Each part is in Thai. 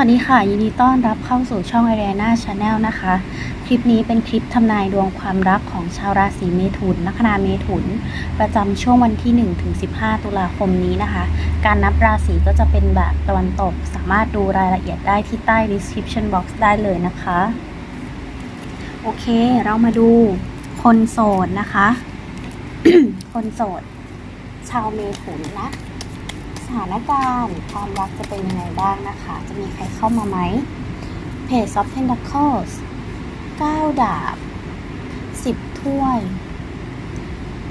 สวัสดีค่ะ ยินดีต้อนรับเข้าสู่ช่อง a r i a n a Channel นะคะ คลิปนี้เป็นคลิปทำนายดวงความรักของชาวราศีเมถุนลัคนาเมถุน ประจำช่วงวันที่ 1 ถึง 15 ตุลาคมนี้นะคะ การนับราศีก็จะเป็นแบบตะวันตก สามารถดูรายละเอียดได้ที่ใต้ description box ได้เลยนะคะ โอเค เรามาดูคนโสดนะคะ คนโสด ชาวเมถุนนะ สถานการณ์ความรักจะเป็นยังไงบ้างนะคะ จะมีใครเข้ามาไหม Page of Pentacles 9 ดาบ 10 ถ้วย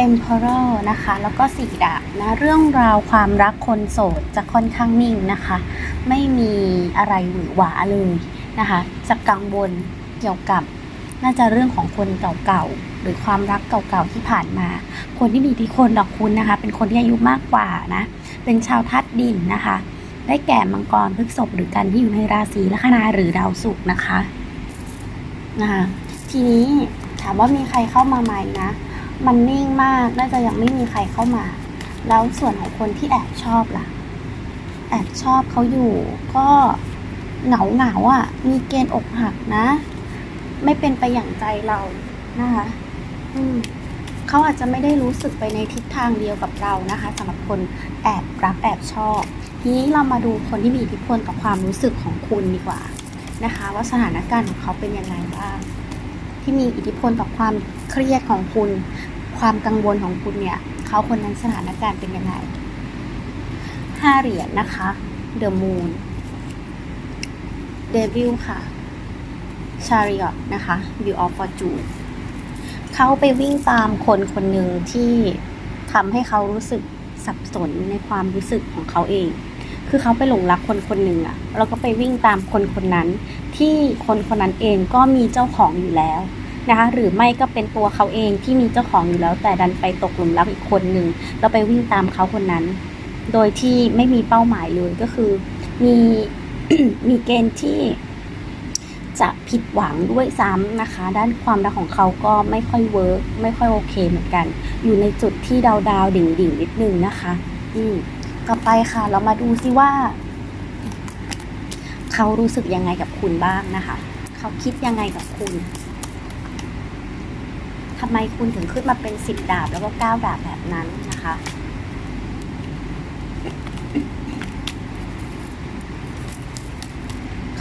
Emperor นะคะ แล้วก็4ดาบนะ เรื่องราวความรักคนโสดจะค่อนข้างนิ่งนะคะ ไม่มีอะไรหวือหวาเลยนะคะ จะกังวลเกี่ยวกับน่าจะเรื่องของคนเก่าๆ รือความรักเก่าๆที่ผ่านมา คนที่มีอิทธิพลดอกคุณนะคะ เป็นคนที่อายุมากกว่านะ เป็นชาวธาตุดินนะคะ ได้แก่มังกรพฤกษภหรือกันที่อยู่ในราศีลัคนาหรือดาวศุกร์นะคะนะคะทีนี้ถามว่ามีใครเข้ามาไหมนะ มันนิ่งมากน่าจะยังไม่มีใครเข้ามา แล้วส่วนของคนที่แอบชอบล่ะ แอบชอบเขาอยู่ ก็เหงาเหงาอะ มีเกณฑ์อกหักนะ ไม่เป็นไปอย่างใจเรานะคะ เขาอาจจะไม่ได้รู้สึกไปในทิศทางเดียวกับเรานะคะสำหรับคนแอบรักแอบชอบ ทีนี้เรามาดูคนที่มีอิทธิพลกับความรู้สึกของคุณดีกว่านะคะ ว่าสถานการณ์ของเขาเป็นยังไงบ้างที่มีอิทธิพลกับความเครียดของคุณ ความกังวลของคุณเนี่ยเขาคนนั้นสถานการณ์เป็นยังไงห้าเหรียญนะคะ The Moon Devil ค่ะ Chariot นะคะ View of Fortune เขาไปวิ่งตามคนคนหนึ่งที่ทำให้เขารู้สึกสับสนในความรู้สึกของเขาเอง คือเขาไปหลงรักคนคนหนึ่งอะแล้วก็ไปวิ่งตามคนคนนั้น ที่คนคนนั้นเองก็มีเจ้าของอยู่แล้วนะคะ หรือไม่ก็เป็นตัวเขาเองที่มีเจ้าของอยู่แล้ว แต่ดันไปตกหลุมรักอีกคนหนึ่งแล้วไปวิ่งตามเขาคนนั้น โดยที่ไม่มีเป้าหมายเลยก็คือ มีมีเกณฑ์ที่ จะผิดหวังด้วยซ้ำนะคะ ด้านความรักของเขาก็ไม่ค่อยเวิร์กไม่ค่อยโอเคเหมือนกัน อยู่ในจุดที่ดาวดาวดิ่งดิ่งนิดนึงนะคะอืมต่อไปค่ะ เรามาดูซิว่า เขารู้สึกยังไงกับคุณบ้างนะคะ เขาคิดยังไงกับคุณทำไมคุณถึงขึ้นมาเป็นสิบดาบแล้วก็เก้าดาบแบบนั้นนะคะ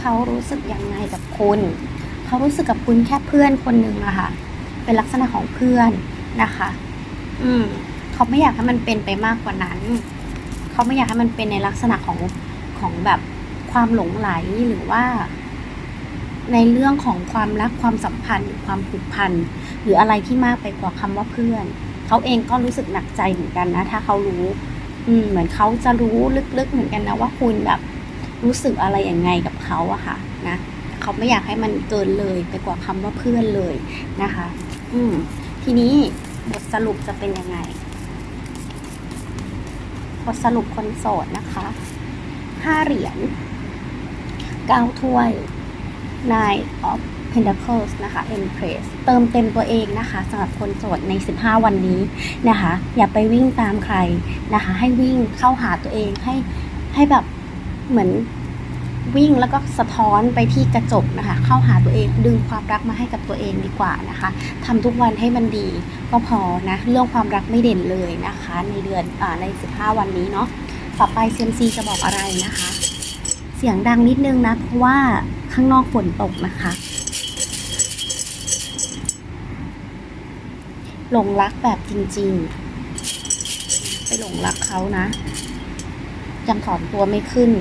เขารู้สึกยังไงกับคุณเขารู้สึกกับคุณแค่เพื่อนคนหนึ่งอะค่ะ เป็นลักษณะของเพื่อนนะคะ อืมเขาไม่อยากให้มันเป็นไปมากกว่านั้น เขาไม่อยากให้มันเป็นในลักษณะของของแบบความหลงไหลหรือว่า ในเรื่องของความรักความสัมพันธ์หรือความผูกพันหรืออะไรที่มากไปกว่าคำว่าเพื่อน เขาเองก็รู้สึกหนักใจเหมือนกันนะ ถ้าเขารู้ อืม เหมือนเขาจะรู้ลึกๆเหมือนกันนะว่าคุณแบบ รู้สึกอะไรยังไงกับเขาอะค่ะนะเขาไม่อยากให้มันเกินเลยไปกว่าคำว่าเพื่อนเลยนะคะ อืมทีนี้บทสรุปจะเป็นยังไง บทสรุปคนโสดนะคะห้าเหรียญเก้าถ้วย Nine of Pentacles นะคะ Empress เติมเต็มตัวเองนะคะสำหรับคนโสดใน 15 วันนี้นะคะ อย่าไปวิ่งตามใครนะคะ ให้วิ่งเข้าหาตัวเองให้ให้แบบ เหมือนวิ่งแล้วก็สะท้อนไปที่กระจกนะคะ เข้าหาตัวเองดึงความรักมาให้กับตัวเองดีกว่านะคะทำทุกวันให้มันดีก็พอนะเรื่องความรักไม่เด่นเลยนะคะ ในเดือนอาใน 15 วันนี้เนาะต่อไป CMC จะบอกอะไรนะคะ เสียงดังนิดนึงนะ เพราะว่าข้างนอกฝนตกนะคะหลงรักแบบจริงๆ ไปหลงรักเขานะ ยังถอนตัวไม่ขึ้น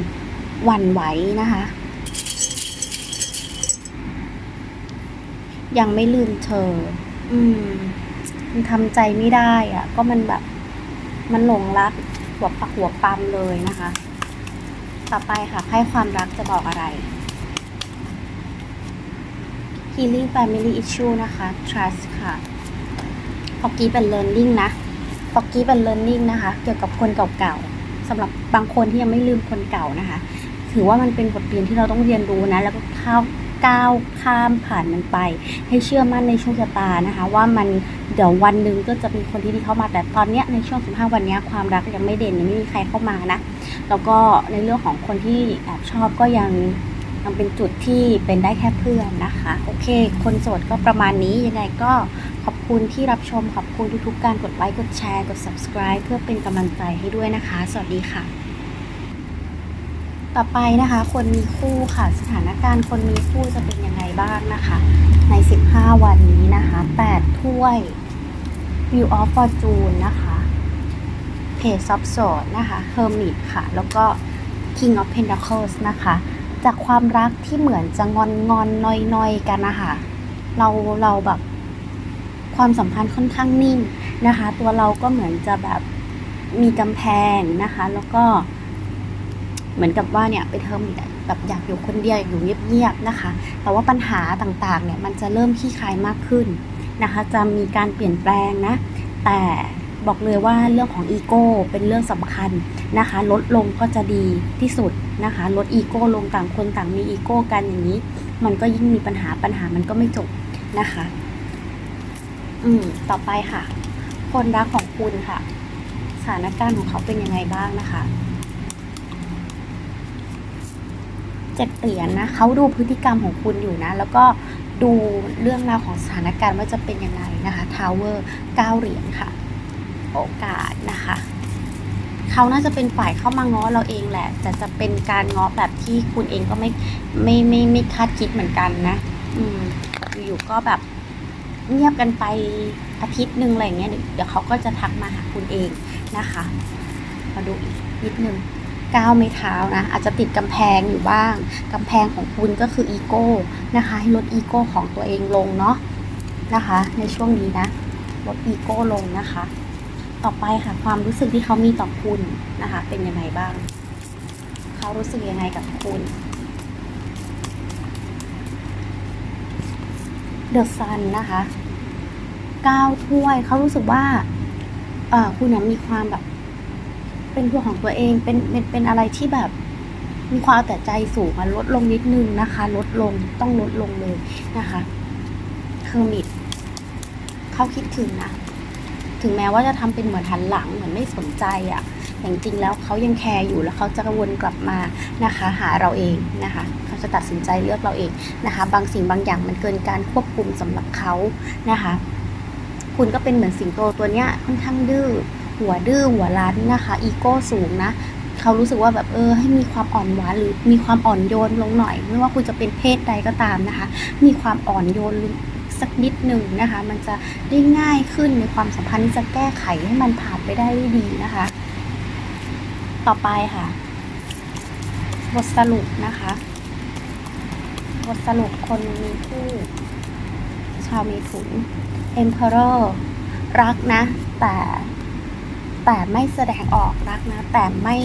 หวั่นไหวนะคะ ยังไม่ลืมเธอ อืม มันทำใจไม่ได้อะก็มันแบบ มันหลงรักหัวปักหัวปั๊มเลยนะคะ ต่อไปค่ะไพ่ความรักจะบอกอะไร Healing Family Issue นะคะ Trust ค่ะฟอกกี้เป็น Learning นะฟอกกี้เป็น Learning นะคะ เกี่ยวกับคนเก่าๆสำหรับบางคนที่ยังไม่ลืมคนเก่านะคะ ถือว่ามันเป็นบทเรียนที่เราต้องเรียนรู้นะ แล้วก็ข้าวก้าวข้ามผ่านมันไป ให้เชื่อมั่นในโชคชะตานะคะ ว่ามันเดี๋ยววันหนึ่งก็จะมีคนที่ดีเข้ามาแต่ตอนเนี้ยในช่วง 15 วันนี้ความรักยังไม่เด่นยังไม่มีใครเข้ามานะแล้วก็ในเรื่องของคนที่แอบชอบก็ยังยังเป็นจุดที่เป็นได้แค่เพื่อนนะคะ โอเค คนโสดก็ประมาณนี้ยังไงก็ขอบคุณที่รับชมขอบคุณทุกๆการกดไลค์กดแชร์กด subscribe เพื่อเป็นกำลังใจให้ด้วยนะคะ สวัสดีค่ะ ต่อไปนะคะคนมีคู่ค่ะ สถานการณ์คนมีคู่จะเป็นยังไงบ้างนะคะ ใน 15 วันนี้นะคะ8ถ้วย View of Fortune นะคะ Page of Swords นะคะ Hermit ค่ะ แล้วก็ King of Pentacles นะคะ จากความรักที่เหมือนจะงอนงอนนอยนอยๆกันนะคะเราเราแบบความสัมพันธ์ค่อนข้างนิ่งนะคะ ตัวเราก็เหมือนจะแบบมีกำแพงนะคะ แล้วก็ เหมือนกับว่าเนี่ยเป็นเทอมแบบอยากอยู่คนเดียวอยู่เงียบๆนะคะ แต่ว่าปัญหาต่างๆเนี่ยมันจะเริ่มขี้คายมากขึ้นนะคะ จะมีการเปลี่ยนแปลงนะ แต่บอกเลยว่าเรื่องของอีโก้เป็นเรื่องสำคัญนะคะ ลดลงก็จะดีที่สุดนะคะ ลดอีโก้ลงต่างคนต่างมีอีโก้กันอย่างนี้ มันก็ยิ่งมีปัญหาปัญหามันก็ไม่จบนะคะ อืมต่อไปค่ะ คนรักของคุณค่ะ สถานการณ์ของเขาเป็นยังไงบ้างนะคะ เจ็ดเหรียญนะเขาดูพฤติกรรมของคุณอยู่นะ แล้วก็ดูเรื่องราวของสถานการณ์ว่าจะเป็นยังไงนะคะทาวเวอร์เก้าเหรียญค่ะ โอกาสนะคะเขาน่าจะเป็นฝ่ายเข้ามาง้อเราเองแหละ แต่จะเป็นการง้อแบบที่คุณเองก็ไม่ไม่ไม่ไม่คาดคิดเหมือนกันนะ อืมอยู่ๆก็แบบเงียบกันไปอาทิตย์หนึ่งอะไรเงี้ยเดี๋ยวเขาก็จะทักมาหาคุณเองนะคะ มาดูอีกนิดนึง ก้าวไม่เท้านะ อาจจะติดกำแพงอยู่บ้าง กำแพงของคุณก็คืออีโก้นะคะ ให้ลดอีโก้ของตัวเองลงเนาะนะคะ ในช่วงนี้นะ ลดอีโก้ลงนะคะ ต่อไปค่ะความรู้สึกที่เขามีต่อคุณนะคะ เป็นยังไงบ้าง เขารู้สึกยังไงกับคุณเดอะซันนะคะก้าวถ้วยเขารู้สึกว่าเออคุณเนี่ยมีความแบบ เป็นตัวของตัวเองเป็นเป็นเป็นอะไรที่แบบมีความเอาแต่ใจสูงอะลดลงนิดนึงนะคะ ลดลงต้องลดลงเลยนะคะเทอร์มิตเขาคิดถึงนะถึงแม้ว่าจะทำเป็นเหมือนหันหลังเหมือนไม่สนใจอะ่ะแต่จริงแล้วเขายังแคร์อยู่แล้วเขาจะวนกลับมานะคะ หาเราเองนะคะเขาจะตัดสินใจเลือกเราเองนะคะ บางสิ่งบางอย่างมันเกินการควบคุมสำหรับเขานะคะ คุณก็เป็นเหมือนสิงโตตัวเนี้ยค่อนข้างดื้อ หัวดื้อหัวรั้นนะคะ อีโก้สูงนะเขารู้สึกว่าแบบเออให้มีความอ่อนหวานหรือมีความอ่อนโยนลงหน่อย ไม่ว่าคุณจะเป็นเพศใดก็ตามนะคะ มีความอ่อนโยนสักนิดหนึ่งนะคะ มันจะได้ง่ายขึ้นในความสัมพันธ์ที่จะแก้ไขให้มันผ่านไปได้ดีนะคะ ต่อไปค่ะ บทสรุปนะคะ บทสรุปคนมีคู่ชาวเมถุน Emperor รักนะ แต่ แต่ไม่แสดงออกรักนะ แต่ไม่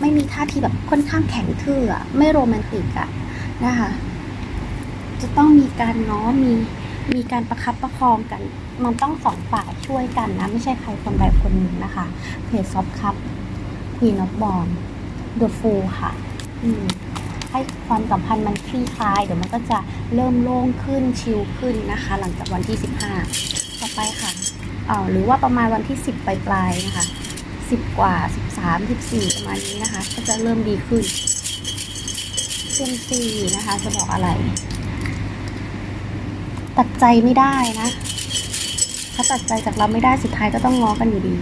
ไม่มีท่าทีแบบค่อนข้างแข็งทื่ออะไม่โรแมนติกอะนะคะ จะต้องมีการง้อมีมีการประคับประคองกัน มันต้องสองฝ่ายช่วยกันนะ ไม่ใช่ใครคนใดคนหนึ่งนะคะเพจซอฟคัพควีนออฟบอลเดอะฟูค่ะ อืมให้ความสัมพันธ์มันคลี่คลาย เดี๋ยวมันก็จะเริ่มโล่งขึ้นชิลขึ้นนะคะ หลังจากวันที่ 15 ต่อไปค่ะ หรือว่าประมาณวันที่ 10 ปลายๆนะคะ 10 กว่า 13 14 ประมาณนี้นะคะ ก็จะเริ่มดีขึ้นเซียมซีนะคะ จะบอกอะไร ตัดใจไม่ได้นะเขาตัดใจจากเราไม่ได้สุดท้ายก็ต้องง้อกันอยู่ดี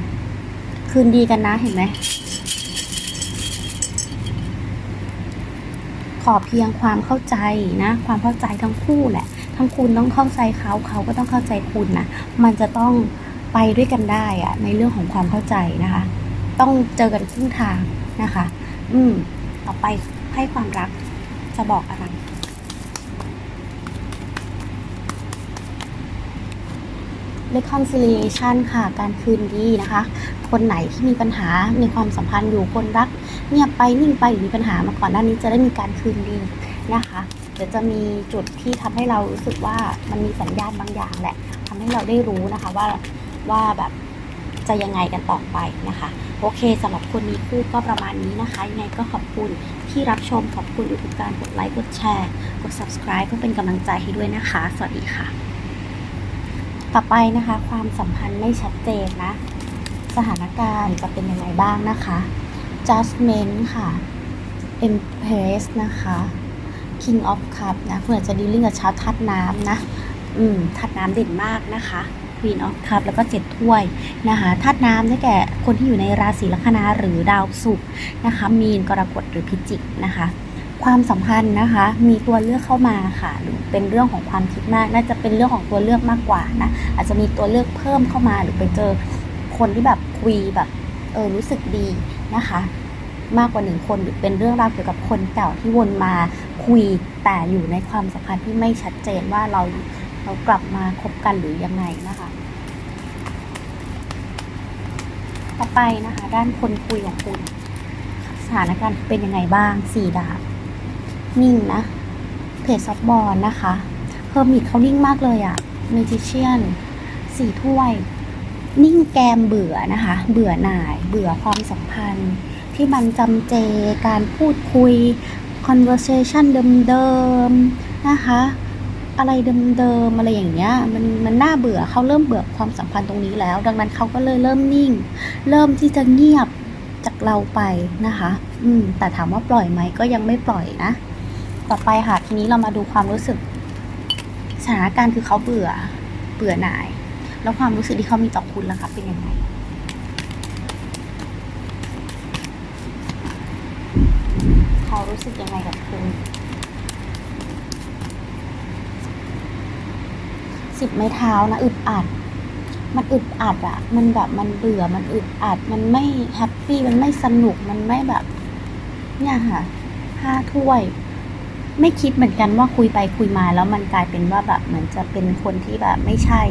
คืนดีกันนะเห็นไหมขอเพียงความเข้าใจนะ ความเข้าใจทั้งคู่แหละ ทั้งคุณต้องเข้าใจเขาเขาก็ต้องเข้าใจคุณนะ มันจะต้อง ไปด้วยกันได้อะในเรื่องของความเข้าใจนะคะ ต้องเจอกันครึ่งทางนะคะ อืม ต่อไปให้ความรักจะบอกอะไร reconciliation ค่ะ การคืนดีนะคะ คนไหนที่มีปัญหามีความสัมพันธ์อยู่คนรัก เงียบไปนิ่งไปหรือมีปัญหามาก่อนหน้านี้จะได้มีการคืนดีนะคะเดี๋ยวจะมีจุดที่ทำให้เรารู้สึกว่ามันมีสัญญาณบางอย่างแหละทำให้เราได้รู้นะคะว่า ว่าแบบจะยังไงกันต่อไปนะคะ โอเคสำหรับคนมีคู่ก็ประมาณนี้นะคะ ยังไงก็ขอบคุณที่รับชมขอบคุณทุกการกดไลค์กดแชร์กด subscribe ก็เป็นกำลังใจให้ด้วยนะคะ สวัสดีค่ะ ต่อไปนะคะ ความสัมพันธ์ไม่ชัดเจนนะ สถานการณ์จะเป็นยังไงบ้างนะคะ judgment ค่ะ empress นะคะ king of cup นะคุณอาจจะดีลิ่งกับชาวธาตุน้ำนะ อืมธาตุน้ำเด่นมากนะคะ queen of cup แล้วก็เจ็ดถ้วยนะคะธาตุน้ำได้แก่คนที่อยู่ในราศีลัคนาหรือดาวศุกร์นะคะมีนกรกฎหรือพิจิกนะคะความสัมพันธ์นะคะมีตัวเลือกเข้ามาค่ะหรือเป็นเรื่องของความคิดมาก น่าจะเป็นเรื่องของตัวเลือกมากกว่านะอาจจะมีตัวเลือกเพิ่มเข้ามา หรือไปเจอคนที่แบบคุยแบบเออรู้สึกดีนะคะ มากกว่าหนึ่งคนหรือเป็นเรื่องราวเกี่ยวกับคนเก่าที่วนมาคุยแต่อยู่ในความสัมพันธ์ที่ไม่ชัดเจนว่าเรา เรากลับมาคบกันหรือยังไงนะคะ ต่อไปนะคะ ด้านคนคุยของคุณ สถานการณ์เป็นยังไงบ้างสี่ดาบนิ่งนะเพจซอฟบอลนะคะเฮอร์มิตเขานิ่งมากเลยอะเมจิเชียนสี่ถ้วย นิ่งแกมเบื่อนะคะ เบื่อหน่าย เบื่อความสัมพันธ์ ที่มันจำเจการพูดคุย conversation เดิมๆนะคะ อะไรเดิมๆอะไรอย่างเงี้ยมันมันน่าเบื่อเขาเริ่มเบื่อความสัมพันธ์ตรงนี้แล้ว ดังนั้นเขาก็เลยเริ่มนิ่ง เริ่มที่จะเงียบจากเราไปนะคะ อืม แต่ถามว่าปล่อยไหมก็ยังไม่ปล่อยนะ ต่อไปค่ะ ทีนี้เรามาดูความรู้สึก สถานการณ์คือเขาเบื่อ เบื่อหน่าย แล้วความรู้สึกที่เขามีต่อคุณล่ะคะเป็นยังไงเขารู้สึกยังไงกับคุณ สิบไม้เท้านะอึดอัด มันอึดอัดอะมันแบบมันเบื่อมันอึดอัด มันไม่แฮปปี้มันไม่สนุกมันไม่แบบ เนี่ยค่ะห้าถ้วย ไม่คิดเหมือนกันว่าคุยไปคุยมาแล้วมันกลายเป็นว่าแบบเหมือนจะเป็นคนที่แบบไม่ใช่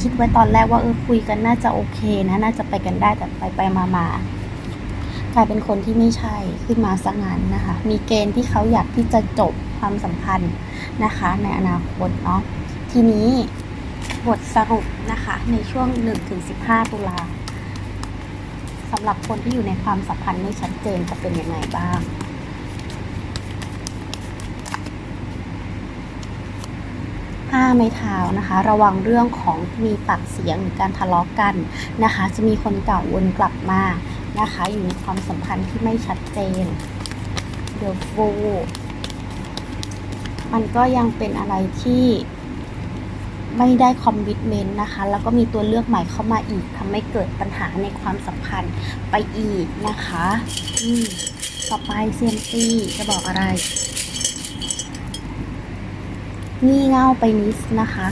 คิดไว้ตอนแรกว่าเออคุยกันน่าจะโอเคนะน่าจะไปกันได้แต่ไปไปมามากลายเป็นคนที่ไม่ใช่ขึ้นมาสังงานนะคะ มีเกณฑ์ที่เขาอยากที่จะจบความสัมพันธ์นะคะ ในอนาคตเนาะ ทีนี้บทสรุปนะคะ ในช่วง 1-15 ตุลาสำหรับคนที่อยู่ในความสัมพันธ์ไม่ชัดเจนจะเป็นยังไงบ้าง ห้าไม้เท้านะคะ ระวังเรื่องของมีปากเสียงหรือการทะเลาะกันนะคะ จะมีคนเก่าวนกลับมานะคะ อยู่ในความสัมพันธ์ที่ไม่ชัดเจนเดอะฟูมันก็ยังเป็นอะไรที่ ไม่ได้คอมมิชเมนต์นะคะ แล้วก็มีตัวเลือกใหม่เข้ามาอีกทำให้เกิดปัญหาในความสัมพันธ์ไปอีกนะคะอืมต่อไปเซียมซีจะบอกอะไร งี่เง่าไปนิดนะคะ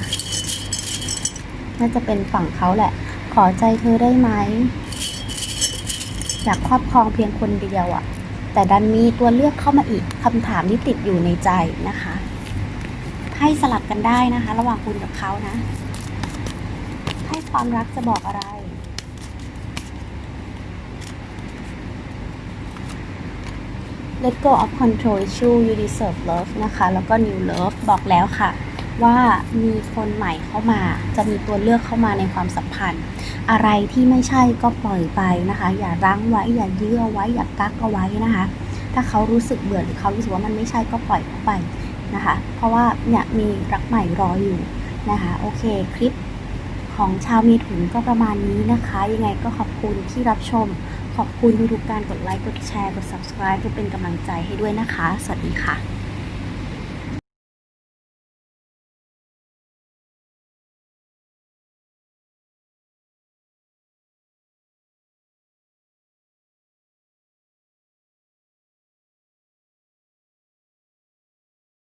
น่าจะเป็นฝั่งเขาแหละ ขอใจเธอได้ไหมอยากครอบครองเพียงคนเดียวอะ่ะแต่ดันมีตัวเลือกเข้ามาอีกคำถามที่ติดอยู่ในใจนะคะ ให้สลับกันได้นะคะ ระหว่างคุณกับเขานะ ให้ความรักจะบอกอะไร Let go of control issue you deserve love นะคะ แล้วก็ new love บอกแล้วค่ะ ว่ามีคนใหม่เข้ามา จะมีตัวเลือกเข้ามาในความสัมพันธ์ อะไรที่ไม่ใช่ก็ปล่อยไปนะคะ อย่ารั้งไว้ อย่ายื้อเอาไว้ อย่ากักเอาไว้นะคะ ถ้าเขารู้สึกเบื่อหรือเขารู้สึกว่ามันไม่ใช่ก็ปล่อยเขาไป นะคะ เพราะว่าเนี่ยมีรักใหม่รออยู่นะคะ โอเคคลิปของชาวมีถุนก็ประมาณนี้นะคะ ยังไงก็ขอบคุณที่รับชม ขอบคุณทุกการกดไลค์ กดแชร์ กด subscribe เพื่อเป็นกำลังใจให้ด้วยนะคะ สวัสดีค่ะ